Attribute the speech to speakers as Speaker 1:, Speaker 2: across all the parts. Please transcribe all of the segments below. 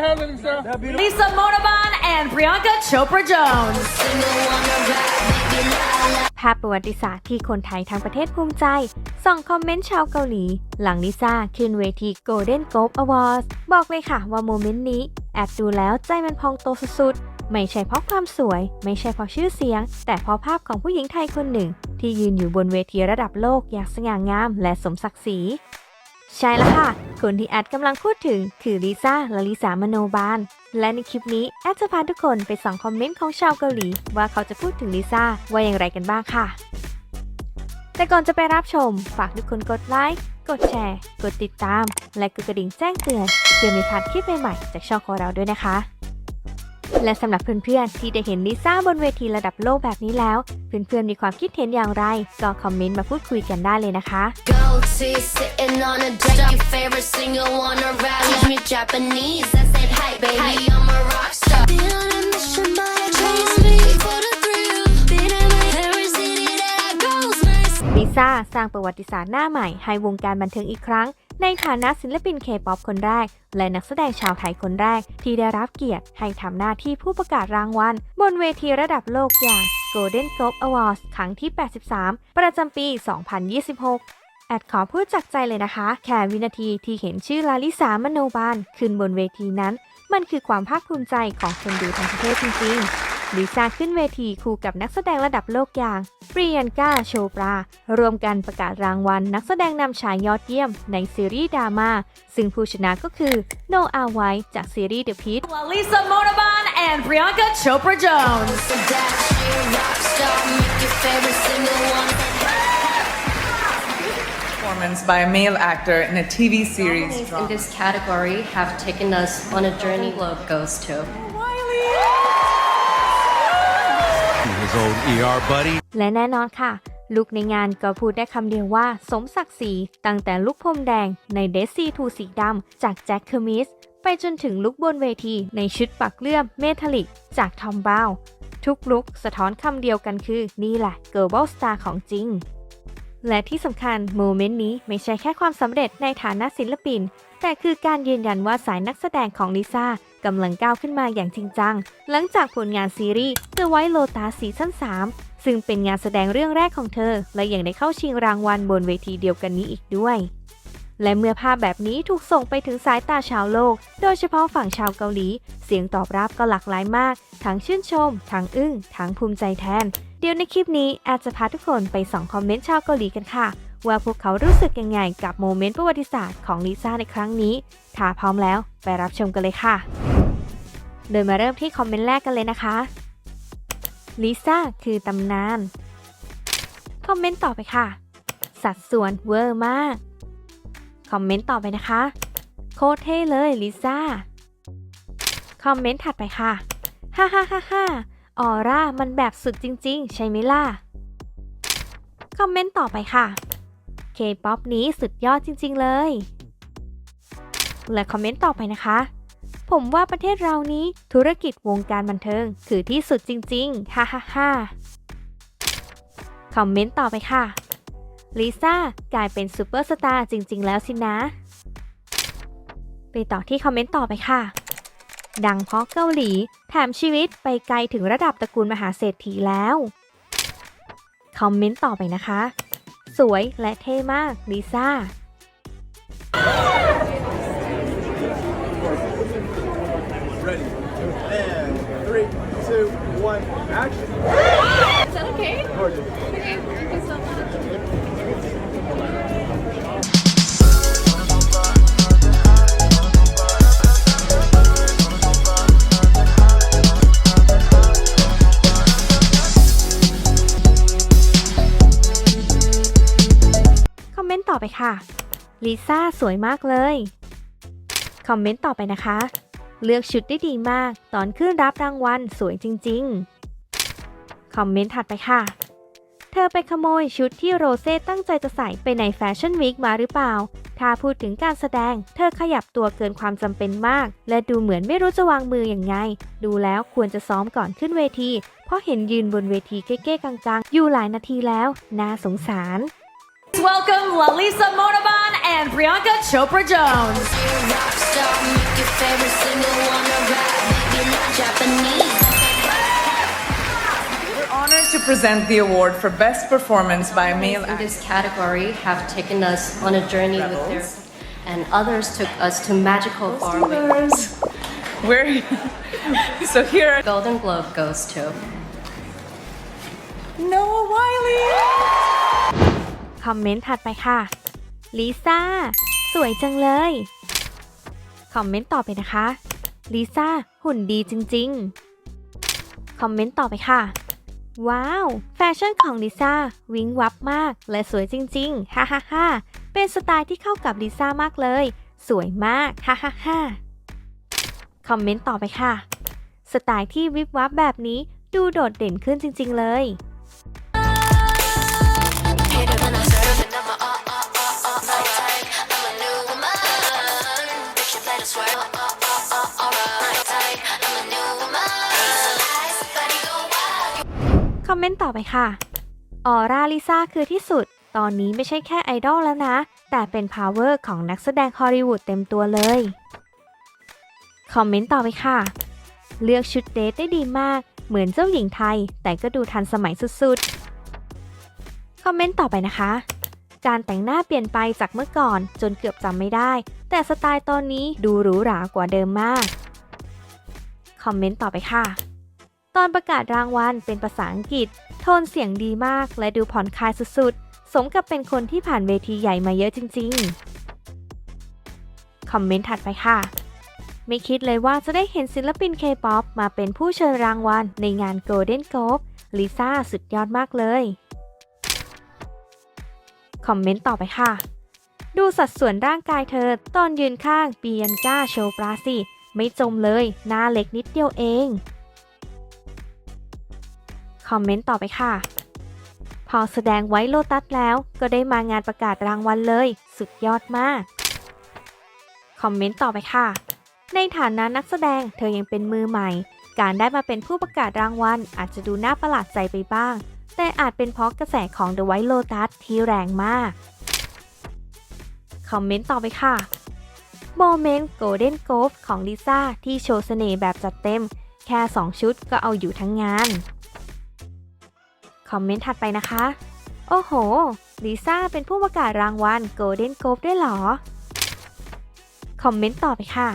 Speaker 1: your hand, Lisa.
Speaker 2: Lisa Monaban and Priyanka Chopra Jones
Speaker 3: ภาพประวัติศาสตร์ที่คนไทยทั้งประเทศภูมิใจ ส่องคอมเมนต์ชาวเกาหลี หลังลิซ่าขึ้นเวที Golden Globe Awards บอกเลยค่ะว่าโมเมนต์นี้ แอบดูแล้วใจมันพองโตสุดๆ ไม่ใช่เพราะความสวย ไม่ใช่เพราะชื่อเสียง แต่เพราะภาพของผู้หญิงไทยคนหนึ่ง ที่ยืนอยู่บนเวทีระดับโลกอย่างสง่างามและสมศักดิ์ศรี ใช่แล้วค่ะ คนที่แอดกำลังพูดถึงคือลิซ่าและลิสามโนบาล และในคลิปนี้แอดจะพาทุกคนไปส่องคอมเมนต์ของชาวเกาหลี ว่าเขาจะพูดถึงลิซ่าว่าอย่างไรกันบ้างค่ะ แต่ก่อนจะไปรับชม ฝากทุกคนกดไลค์ กดแชร์ กดติดตาม และกดกระดิ่งแจ้งเตือนเพื่อไม่พลาดคลิปใหม่ๆจากช่องของเราด้วยนะคะ และสำหรับเพื่อนๆที่ได้เห็นลิซ่าบนเวทีระดับโลกแบบนี้แล้ว เพื่อนๆมีความคิดเห็นอย่างไร ก็คอมเมนต์มาพูดคุยกันได้เลยนะคะ ลิซ่าสร้างประวัติศาสตร์หน้าใหม่ให้วงการบันเทิงอีกครั้ง ในฐานะศิลปินเคป๊อปคนแรก และนักแสดงชาวไทยคนแรก ที่ได้รับเกียรติให้ทำหน้าที่ผู้ประกาศรางวัล บนเวทีระดับโลกอย่าง Golden Globe Awards ครั้งที่ 83 ประจำปี 2026แอดขอพูดจากใจเลยนะคะ แค่วินาทีที่เห็นชื่อลาลิสามโนบาลขึ้นบนเวทีนั้น มันคือความภาคภูมิใจของคนดูทั้งประเทศจริงๆ ลิซ่าขึ้นเวทีคู่กับนักแสดงระดับโลกอย่างปริยันกาโชปรารวมกันประกาศรางวัลนักแสดงนำชายยอดเยี่ยมในซีรีส์ดราม่าซึ่งผู้ชนะก็คือโนอาไวจากซีรีส์ The Pitt
Speaker 2: Lisa Monaban and Priyanka Chopra Jones
Speaker 4: So that she a rock star. Make your favorite singer wanna
Speaker 5: performance by a male actor in a TV series
Speaker 6: Nominees in
Speaker 5: drama.
Speaker 6: this category have taken us on a journey globe goes to
Speaker 7: his own ER buddy.
Speaker 3: และแน่นอนค่ะ ลุกในงานก็พูดได้คำเดียวว่า สมศักดิ์ศรีตั้งแต่ลุกพรมแดงในเดซี่ทูสีดำจากแจ็คเคอร์มิสไปจนถึงลุกบนเวทีในชุดปักเลื่อมเมทัลลิกจากทอมบาวทุกลุกสะท้อนคำเดียวกันคือ นี่แหละเกิร์ลบอลสตาร์ของจริง และที่สำคัญโมเมนต์นี้ไม่ใช่แค่ความสำเร็จในฐานะศิลปิน แต่คือการยืนยันว่าสายนักแสดงของลิซ่ากำลังก้าวขึ้นมาอย่างจริงจัง หลังจากผลงานซีรีส์ The White Lotus ซีซั่น3ซึ่งเป็นงานแสดงเรื่องแรกของเธอ และยังได้เข้าชิงรางวัลบนเวทีเดียวกันนี้อีกด้วย และเมื่อภาพแบบนี้ถูกส่งไปถึงสายตาชาวโลก โดยเฉพาะฝั่งชาวเกาหลี เสียงตอบรับก็หลากหลายมาก ทั้งชื่นชม ทั้งอึ้ง ทั้งภูมิใจแทน เดี๋ยวในคลิปนี้แอดจะพาทุกคนไปส่องคอมเมนต์ชาวเกาหลีกันค่ะ ว่าพวกเขารู้สึกยังไงกับโมเมนต์ประวัติศาสตร์ของลิซ่าในครั้งนี้ ถ้าพร้อมแล้วไปรับชมกันเลยค่ะ โดยมาเริ่มที่คอมเมนต์แรกกันเลยนะคะ ลิซ่าคือตำนาน คอมเมนต์ต่อไปค่ะ สัดส่วนเวอร์มาก คอมเมนต์ต่อไปนะคะ โคตรเท่เลยลิซ่า คอมเมนต์ถัดไปค่ะ ฮ่าฮ่าฮ่าฮ่าออร่ามันแบบสุดจริง ๆ ใช่ไหมล่ะ คอมเมนต์ต่อไปค่ะ เคป๊อปนี้สุดยอดจริง ๆ เลย และคอมเมนต์ต่อไปนะคะ ผมว่าประเทศเรานี้ธุรกิจวงการบันเทิงคือที่สุดจริง ๆ ฮ่าฮ่าฮ่าคอมเมนต์ต่อไปค่ะ ลิซ่ากลายเป็นซูเปอร์สตาร์จริง ๆ แล้วสินะ ไปต่อที่คอมเมนต์ต่อไปค่ะ ดังเพราะเกาหลี แถมชีวิตไปไกลถึงระดับตระกูลมหาเศรษฐีแล้ว คอมเมนต์ต่อไปนะคะ สวยและเท่มากลิซ่า
Speaker 1: Ready. And three, two, one, action.
Speaker 8: Is that okay?
Speaker 1: Gorgeous.
Speaker 3: ไปค่ะลิซ่าสวยมากเลย คอมเมนต์ต่อไปนะคะ เลือกชุดได้ดีมาก ตอนขึ้นรับรางวัลสวยจริง ๆ คอมเมนต์ถัดไปค่ะ เธอไปขโมยชุดที่โรเซ่ตั้งใจจะใส่ไปในแฟชั่นวีคมาหรือเปล่า ถ้าพูดถึงการแสดง เธอขยับตัวเกินความจำเป็นมาก และดูเหมือนไม่รู้จะวางมืออย่างไง ดูแล้วควรจะซ้อมก่อนขึ้นเวที เพราะเห็นยืนบนเวทีเก้ๆกังๆ อยู่หลายนาทีแล้ว น่าสงสาร
Speaker 2: Welcome Lalisa Monaban and Priyanka Chopra Jones
Speaker 4: She a rock star. Make your favorite singer wanna Japanese.
Speaker 5: We're honored to present the award for Best Performance by a Male
Speaker 6: in this category have taken us on a journey with their and others took us to magical faraway.
Speaker 5: We're so here.
Speaker 6: Golden Globe goes to
Speaker 5: Noah Wiley.
Speaker 3: คอมเมนต์ถัดไปค่ะลิซ่าสวยจังเลย คอมเมนต์ต่อไปนะคะลิซ่าหุ่นดีจริงๆ คอมเมนต์ต่อไปค่ะ ว้าว แฟชั่นของลิซ่าวิ้งวับมากและสวยจริงๆฮ่าฮ่าฮ่าเป็นสไตล์ที่เข้ากับลิซ่ามากเลย สวยมากฮ่าฮ่าฮ่าคอมเมนต์ต่อไปค่ะ สไตล์ที่วิบวับแบบนี้ดูโดดเด่นขึ้นจริง ๆ เลย คอมเมนต์ต่อไปค่ะ ออร่าลิซ่าคือที่สุด ตอนนี้ไม่ใช่แค่ไอดอลแล้วนะ แต่เป็นพาวเวอร์ของนักแสดงฮอลลีวูดเต็มตัวเลย คอมเมนต์ต่อไปค่ะ เลือกชุดเดทได้ดีมาก เหมือนเจ้าหญิงไทย แต่ก็ดูทันสมัยสุดๆ คอมเมนต์ต่อไปนะคะ การแต่งหน้าเปลี่ยนไปจากเมื่อก่อน จนเกือบจำไม่ได้ แต่สไตล์ตอนนี้ดูหรูหรากว่าเดิมมาก คอมเมนต์ต่อไปค่ะ ตอนประกาศรางวัลเป็นภาษาอังกฤษ โทนเสียงดีมากและดูผ่อนคลายสุดๆ สมกับเป็นคนที่ผ่านเวทีใหญ่มาเยอะจริงๆ คอมเมนต์ถัดไปค่ะ ไม่คิดเลยว่าจะได้เห็นศิลปินเคป๊อปมาเป็นผู้เชิญรางวัลในงาน Golden Globe ลิซ่าสุดยอดมากเลย คอมเมนต์ต่อไปค่ะ ดูสัดส่วนร่างกายเธอ ตอนยืนข้างปียันก้าโชว์ปราสิ ไม่จมเลย หน้าเล็กนิดเดียวเอง คอมเมนต์ต่อไปค่ะ พอแสดงไว้โลตัสแล้วก็ได้มางานประกาศรางวัลเลย สุดยอดมาก คอมเมนต์ต่อไปค่ะ ในฐานะนักแสดงเธอยังเป็นมือใหม่ การได้มาเป็นผู้ประกาศรางวัลอาจจะดูน่าประหลาดใจไปบ้าง แต่อาจเป็นเพราะกระแสของ The White Lotus ที่แรงมาก คอมเมนต์ต่อไปค่ะโมเมนต์ Golden Globe ของลิซ่าที่โชว์เสน่ห์แบบจัดเต็ม แค่ 2 ชุดก็เอาอยู่ทั้งงาน คอมเมนต์ถัดไปนะคะ โอ้โห ลิซ่าเป็นผู้ประกาศรางวัล Golden Globe ด้วยหรอ คอมเมนต์ต่อไปค่ะ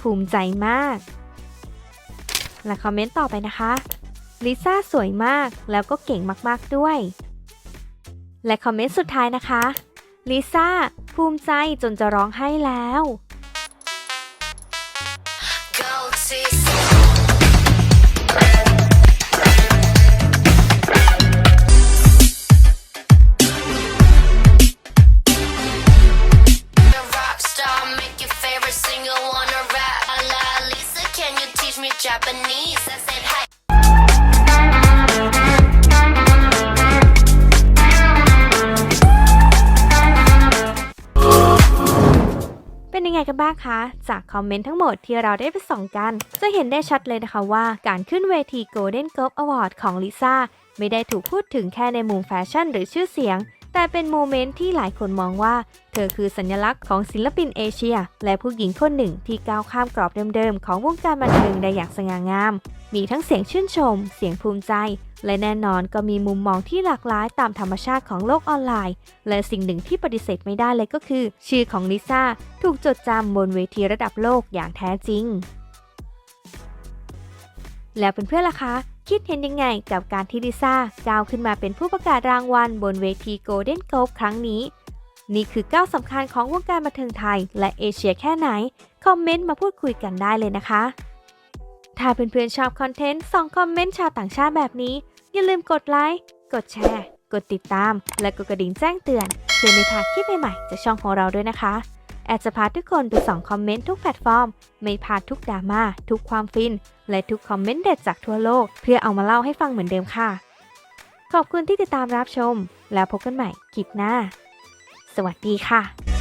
Speaker 3: ภูมิใจมาก และคอมเมนต์ต่อไปนะคะ ลิซ่าสวยมากแล้วก็เก่งมากๆด้วย และคอมเมนต์สุดท้ายนะคะ ลิซ่าภูมิใจจนจะร้องไห้แล้ว
Speaker 4: Japanese? I said hi.
Speaker 3: เป็นยังไงกันบ้างคะ จากคอมเมนต์ทั้งหมดที่เราได้ไปส่องกัน จะเห็นได้ชัดเลยนะคะว่าการขึ้นเวที Golden Globe Award ของลิซ่าไม่ได้ถูกพูดถึงแค่ในมุมแฟชั่นหรือชื่อเสียง แต่เป็นโมเมนต์ที่หลายคนมองว่า เธอคือสัญลักษณ์ของศิลปินเอเชีย และผู้หญิงคนหนึ่งที่ก้าวข้ามกรอบเดิมๆ ของวงการบันเทิงได้อย่างสง่างาม มีทั้งเสียงชื่นชม เสียงภูมิใจ และแน่นอนก็มีมุมมองที่หลากหลายตามธรรมชาติของโลกออนไลน์ และสิ่งหนึ่งที่ปฏิเสธไม่ได้เลยก็คือ ชื่อของลิซ่าถูกจดจำบนเวทีระดับโลกอย่างแท้จริง แล้วเพื่อนๆล่ะคะ คิดเห็นยังไงกับการที่ลิซ่าก้าวขึ้นมาเป็นผู้ประกาศรางวัลบนเวที Golden Globe ครั้งนี้ นี่คือก้าวสำคัญของวงการบันเทิงไทย และเอเชียแค่ไหน คอมเมนต์มาพูดคุยกันได้เลยนะคะ ถ้าเพื่อนๆชอบคอนเทนต์ส่องคอมเมนต์ชาวต่างชาติแบบนี้ อย่าลืมกดไลค์ กดแชร์ กดติดตาม และกดกระดิ่งแจ้งเตือนเพื่อไม่พลาดคลิปใหม่ๆจากช่องของเราด้วยนะคะ แอดจะพาทุกคนไปส่องคอมเมนต์ทุกแพลตฟอร์ม ไม่พลาดทุกดราม่าทุกความฟิน และทุกคอมเมนต์เด็ดจากทั่วโลก เพื่อเอามาเล่าให้ฟังเหมือนเดิมค่ะ ขอบคุณที่ติดตามรับชม แล้วพบกันใหม่คลิปหน้า สวัสดีค่ะ